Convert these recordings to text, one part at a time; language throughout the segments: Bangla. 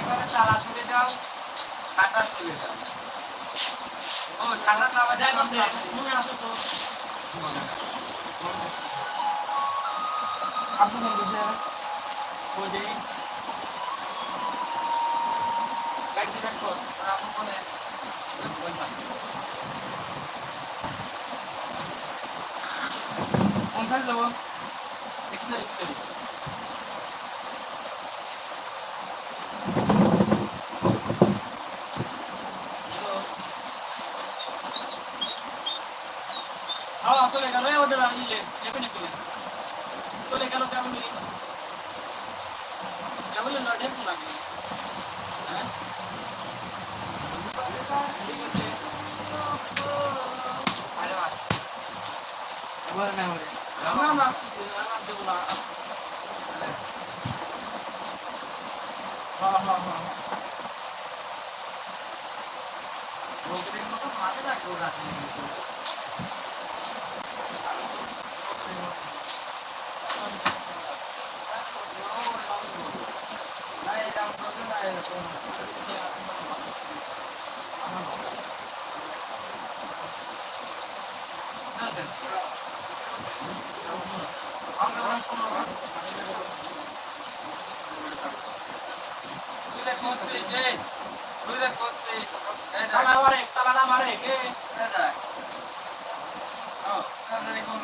করে তালা তুলে দাও সাঁতার তুলে দাও। ও সাঁতার না আমাদের আপনি কোন দিকে ওই যে কর। আপনি কোনে কোন সাইজ যাব এক্সেল এক্সেল ইলে এখানে চলে চলে গেল কেমন কেমন লড়ে লাগে হ্যাঁ? ঠিক আছে। এবার না আমার না আমার দেবো না হ্যাঁ। হ্যাঁ হ্যাঁ বকরির মতো মাঝে রাখব রাতে না এটা করবে না এরকম তুই দেখ করছিস এই তুই দেখ করছিস এই দেখ তালা মারে তালা মারে কে এই দেখ ও কাজে কোন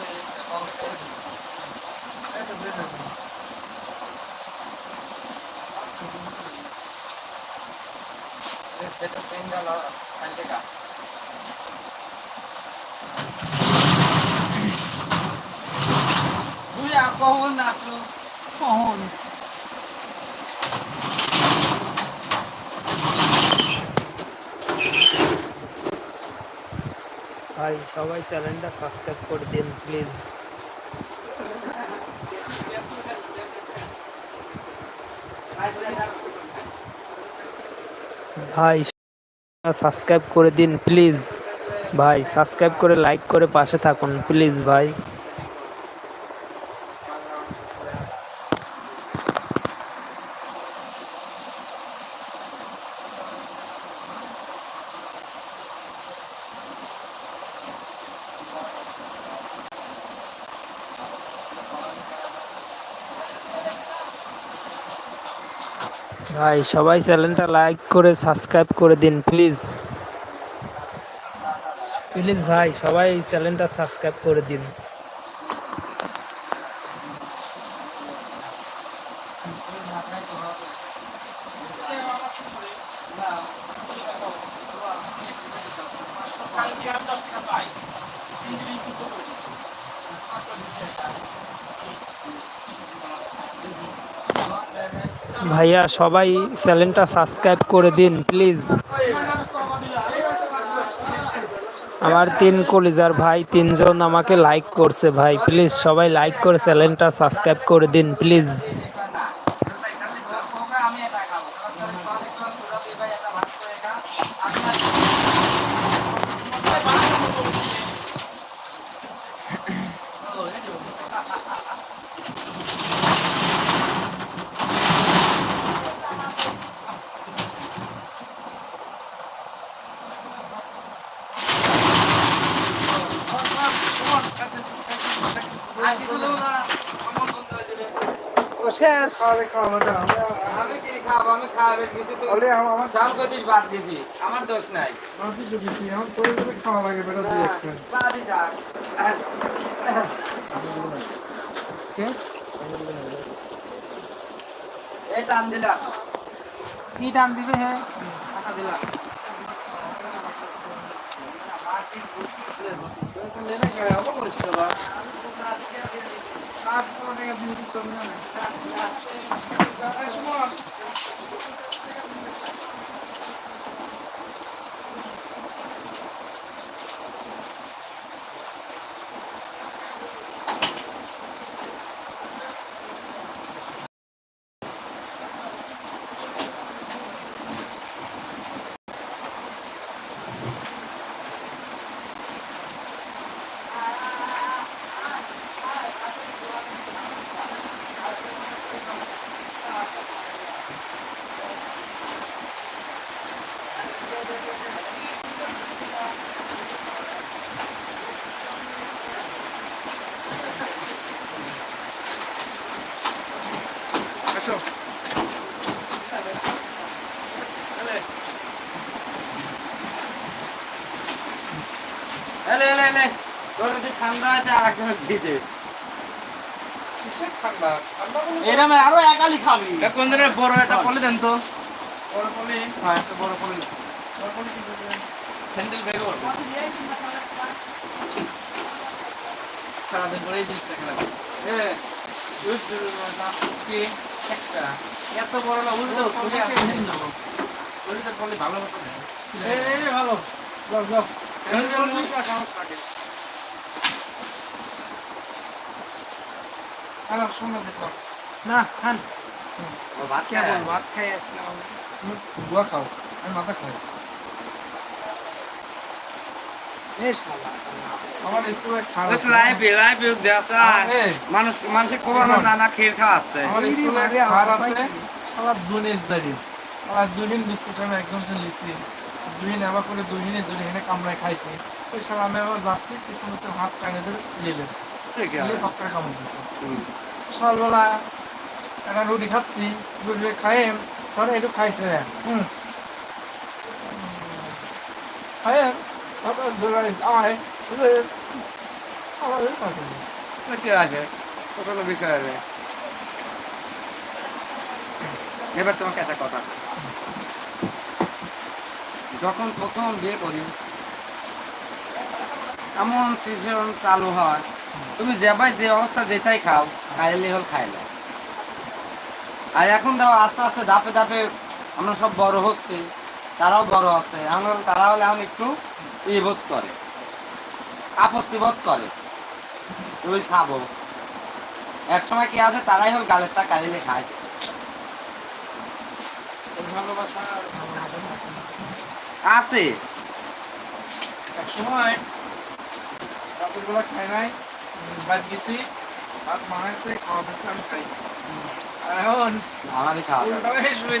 তাহলে এটা কবে করে দিবি? এই তো বের হয়ে গেল। এই সেটা পেন গেল কালকে কা তুই আর কখন আসলো কখন ভাই, সবাই চ্যানেলটা সাবস্ক্রাইব করে দিন প্লিজ ভাই সাবস্ক্রাইব করে দিন প্লিজ ভাই সাবস্ক্রাইব করে লাইক করে পাশে থাকুন প্লিজ ভাই। ভাই, সবাই চ্যানেলটা লাইক করে সাবস্ক্রাইব করে দিন প্লিজ প্লিজ ভাই, সবাই চ্যানেলটা সাবস্ক্রাইব করে দিন। কালকে আমরা ভাইয়া, সবাই চ্যানেলটা সাবস্ক্রাইব করে দিন, প্লিজ। আমার তিন কলিজার ভাই তিনজন আমাকে লাইক করছে ভাই, প্লিজ সবাই লাইক করে চ্যানেলটা সাবস্ক্রাইব করে দিন, প্লিজ আমি এটা খাব ভাই একটা ভাত করে খা আমি আর কিছু দেবো না আমার বন্ধু হয়ে যাবে শেষ আমি কি খাব? আমি খাওয়াবে কিছু তো। আমার আমার সব কিছু বাদ দিছি। আমার দোষ নাই। মাটি চুকিছি এখন তোর যদি খাওয়া লাগে বেটা দিয়ে একটা বাদই যাক কে? এই টান দিলাম। কি টান দিবে হে? টাকা টাকা দিন আসো। এলে। এলে এলে তোর যদি ঠান্ডা আছে আর একজন দিয়ে দে। ঠান্ডা? ঠান্ডা এরম আরও একালি খাবি। কোন দিনের বড় একটা পলি দেন তো। বড় বলে হ্যাঁ। একটা বড় পলি। বড় বলে কি করবে হ্যান্ডেল ব্যাগে করব সারাদিন পরেই জিনিসটা খেলা হ্যাঁ এত বড় না উল্টো পলি আছে পলিটা পলি ভালো মতো নেই এই এই ভালো। যাও যাও। আর শোনো দেখো। না খান। ভাত কেমন ভাত খাই আসলাম। গুয়া খাও। আমি মাথা খাই বেশ ভালো আমার স্কুল এক স্যার আছে লাইভ লাইভ দেখা এই, মানুষ মানুষে কোবানো নানা খেয়ে খাওয়া আছে। সারা দুনিস দাঁড়িয়ে সারা লিখছি করে কামড়ায় খাইছি। ওই সারা আমি আবার যাচ্ছি কিছু মতো হাত টানে ধরে লেলেছে পাক্কা কামড় দিছে। সকালবেলা একটা রুটি খাচ্ছি রুটি খাই ধরে একটু খাইছে। হুম। তারপর ধরে আয় আবার খাইছে কিছু আছে কোনো বিষয় আছে এবার তোমাকে একটা কথা যখন প্রথম বিয়ে করি এমন সিজন চালু হয় তুমি যেবাই যে অবস্থা যেটাই খাও খাইলে হল খাইলে আর এখন দেখো আস্তে আস্তে ধাপে ধাপে আমরা সব বড় হচ্ছে তারাও বড় হচ্ছে। এখন তারা হলে এখন একটু ইয়ে বোধ করে আপত্তি বোধ করে। তুই খাব। এক সময় কি আছে? তারাই হল গালের টা কালিলে খায় আছে। এক সময় রাতের খাই নাই বাদ গেছি ভাত মানাইছে খাওয়া দিচ্ছে আমি খাইছি। এখন আমারই খাওয়া শুয়ে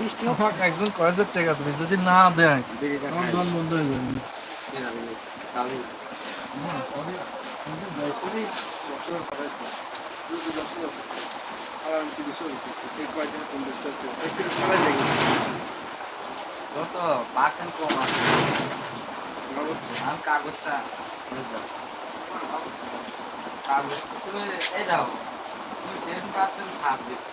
বৃষ্টি হচ্ছে। একজন কয়েছের টাকা তুমি যদি না দেয় আমার। দোকান বন্ধ হয়ে যাবে। কাগজটা কাগজ তুমি এই দাও তুমি টেন পার্সেন্ট ছাড় দিচ্ছ।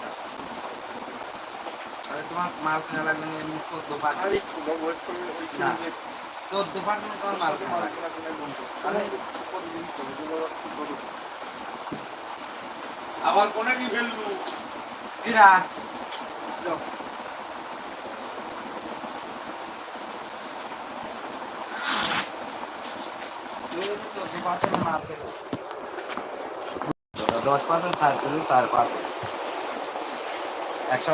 তোমার মাল কেনা লাগবে না এমনি চোদ্দ পার্সেন্ট না। চোদ্দ পার্সেন্ট তোমার মাল কেনা লাগবে। তাহলে আবার কোনে কি কিরা দশ পার্সেন্ট ছাড় করলে চার পার্সেন্ট একশো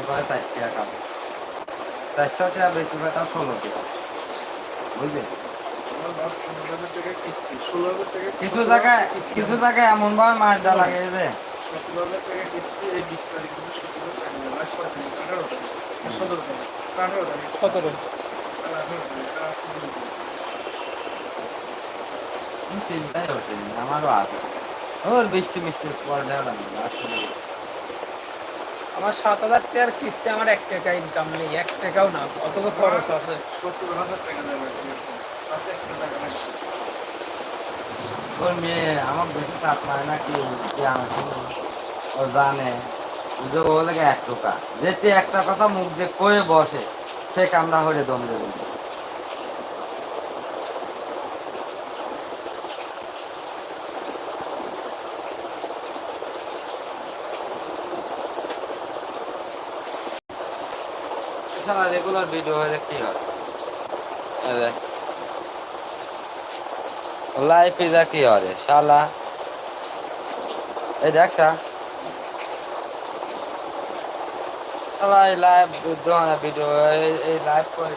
করে টাকা চারশো টাকা বেশি বেটা ষোলো টাকা কিছু জায়গায় কিছু জায়গায় এমন ভাবে দেওয়া লাগে যে চিন্তাই হচ্ছে আমারও আছে ওর বৃষ্টি মিষ্টি পর দেওয়া লাগে আসলে আমার সাত হাজার টাকার কিস্তি আমার এক টাকা ইনকাম নেই এক টাকাও না অত তো খরচ আছে। সত্তর হাজার টাকা ওর মেয়ে আমার বেশি চাপ পায় না কি? ও জানে। ও লাগে এক টোকা। যেতে একটা কথা মুখ দিয়ে কয়ে বসে সে কামড়া হয়ে দম দেবে। সারা রেগুলার ভিডিও হলে কি হয়? লাইফ ইজা কি হয় শালা? এই দেখ শালা। এই লাইভ ভিডিও এই লাইভ করে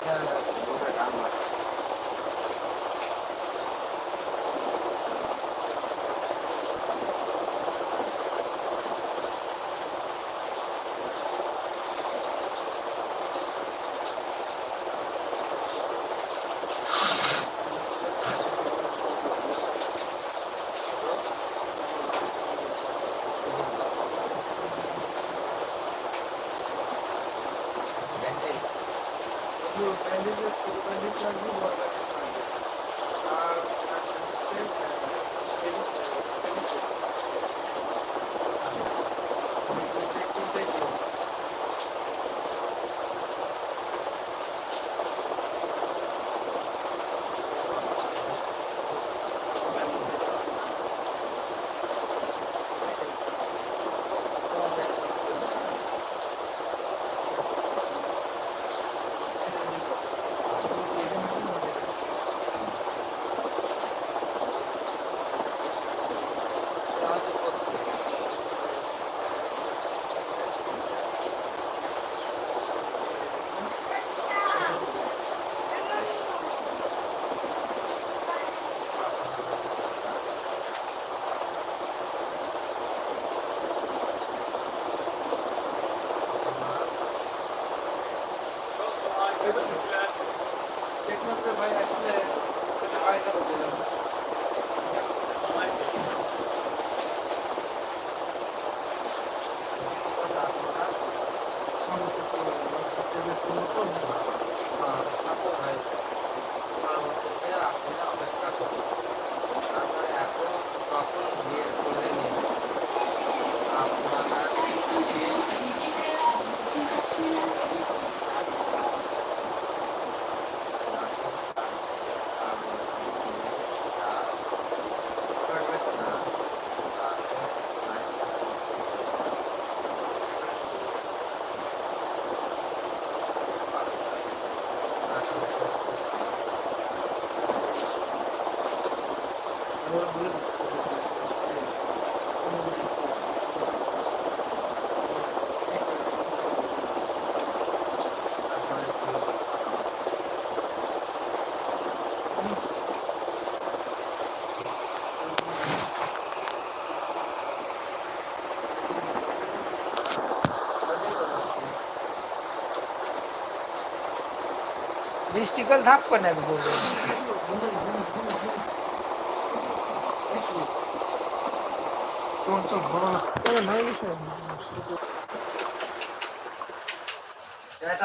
বৃষ্টিকাল থাকবে না বলব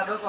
চল